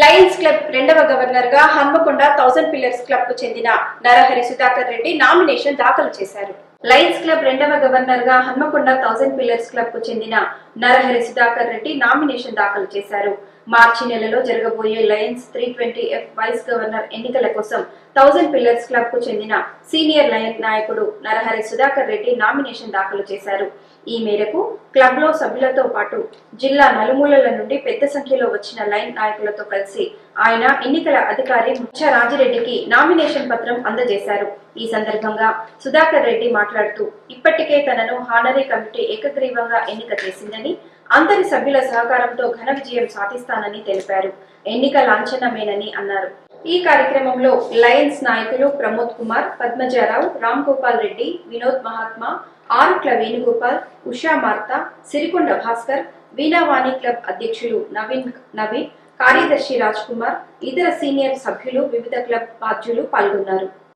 Lions club రెండవ గవర్నర్గా Hanamkonda thousand pillars క్లబ్కు చెందిన నరహరి సుధాకర్ రెడ్డి నామినేషన్ దాఖలు చేశారు. లయన్స్ క్లబ్ రెండవ గవర్నర్గా హన్మకొండ థౌసండ్ పిల్లర్స్ క్లబ్కు చెందిన నరహరి సుధాకర్ రెడ్డి నామినేషన్ దాఖలు చేశారు. మార్చి నెలలో జరగబోయే Lions three twenty F vice governor ఎన్నికల కోసం థౌజండ్ పిల్లర్స్ క్లబ్కు చెందిన సీనియర్ లయన్ నాయకుడు నరహరి సుధాకర్ రెడ్డి నామినేషన్ దాఖలు చేశారు. ఈ మేరకు క్లబ్లో సభ్యులతో పాటు జిల్లా నలుమూలల నుండి పెద్ద సంఖ్యలో వచ్చిన లైన్ నాయకులతో కలిసి ఆయన ఎన్నికల అధికారి ముచ్చ రాజిరెడ్డికి నామినేషన్ పత్రం అందజేశారు. ఈ సందర్భంగా సుధాకర్ రెడ్డి మాట్లాడుతూ ఇప్పటికే తనను హానరీ కమిటీ ఏకగ్రీవంగా ఎన్నిక చేసిందని అందరి సభ్యుల సహకారంతో ఘన విజయం సాధిస్తానని తెలిపారు. ఎన్నిక లాంఛనమేనని అన్నారు. ఈ కార్యక్రమంలో లయన్స్ నాయకులు ప్రమోద్ కుమార్ పద్మజారావు రామ్ గోపాల్ రెడ్డి వినోద్ మహాత్మా ఆరుట్ల వేణుగోపాల్ ఉషా మార్తా సిరికొండ భాస్కర్ వీణావాణి క్లబ్ అధ్యక్షులు నవీన్ నవీన్ కార్యదర్శి రాజ్ కుమార్ ఇతర సీనియర్ సభ్యులు వివిధ క్లబ్ బాధ్యులు పాల్గొన్నారు.